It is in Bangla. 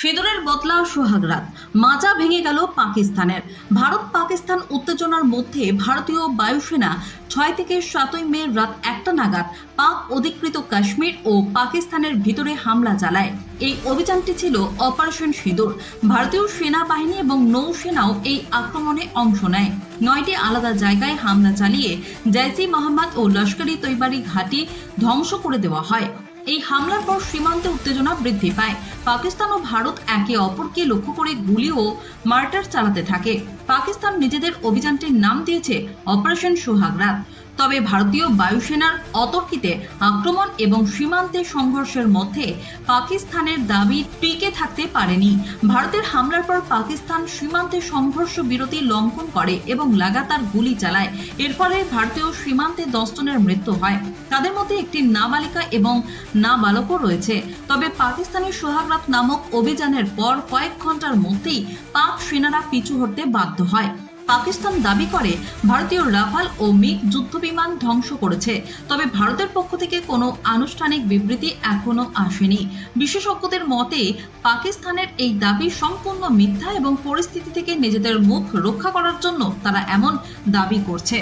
সিঁদুরের বদলা সোহাগরাত। মাজা ভেঙে গেল পাকিস্তানের। ভারত পাকিস্তান উত্তেজনার মধ্যে ভারতীয় বায়ুসেনা ছয় থেকে সাতই মে রাত একটা নাগাদ পাক অধিকৃত কাশ্মীর ও পাকিস্তানের ভিতরে হামলা চালায়। এই অভিযানটি ছিল অপারেশন সিঁদুর। ভারতীয় সেনাবাহিনী এবং নৌসেনাও এই আক্রমণে অংশ নেয়। নয়টি আলাদা জায়গায় হামলা চালিয়ে জৈসি মোহাম্মদ ও লস্করি তৈবারি ঘাঁটি ধ্বংস করে দেওয়া হয়। এই হামলার পর সীমান্তে উত্তেজনা বৃদ্ধি পায়। পাকিস্তান ও ভারত একে অপরকে লক্ষ্য করে গুলি ও মার্টার চালাতে থাকে। পাকিস্তান নিজেদের অভিযানটির নাম দিয়েছে অপারেশন সোহাগরাত। তবে ভারতীয় বায়ুসেনার অতর্কিতে আক্রমণ এবং সীমান্তে সংঘর্ষের মধ্যে পাকিস্তানের দাবি টিকে থাকতে পারেনি। ভারতের হামলার পর পাকিস্তান সীমান্তে সংঘর্ষ বিরতি লঙ্ঘন করে এবং লাগাতার গুলি চালায়। এর ফলে ভারতীয় সীমান্তে দশ জনের মৃত্যু হয়। তাদের মধ্যে একটি নাবালিকা এবং নাবালকও রয়েছে। তবে পাকিস্তানের সোহাগরাত নামক অভিযানের পর কয়েক ঘণ্টার মধ্যেই পাক সেনারা পিছু হটতে বাধ্য হয়। পাকিস্তান দাবি করে, ভারতীয় রাফাল ও মিগ যুদ্ধবিমান ধ্বংস করেছে। তবে ভারতের পক্ষ থেকে কোনো আনুষ্ঠানিক বিবৃতি এখনও আসেনি। বিশেষজ্ঞদের মতে, পাকিস্তানের এই দাবি সম্পূর্ণ মিথ্যা এবং পরিস্থিতি থেকে নিজেদের মুখ রক্ষা করার জন্য তারা এমন দাবি করছে।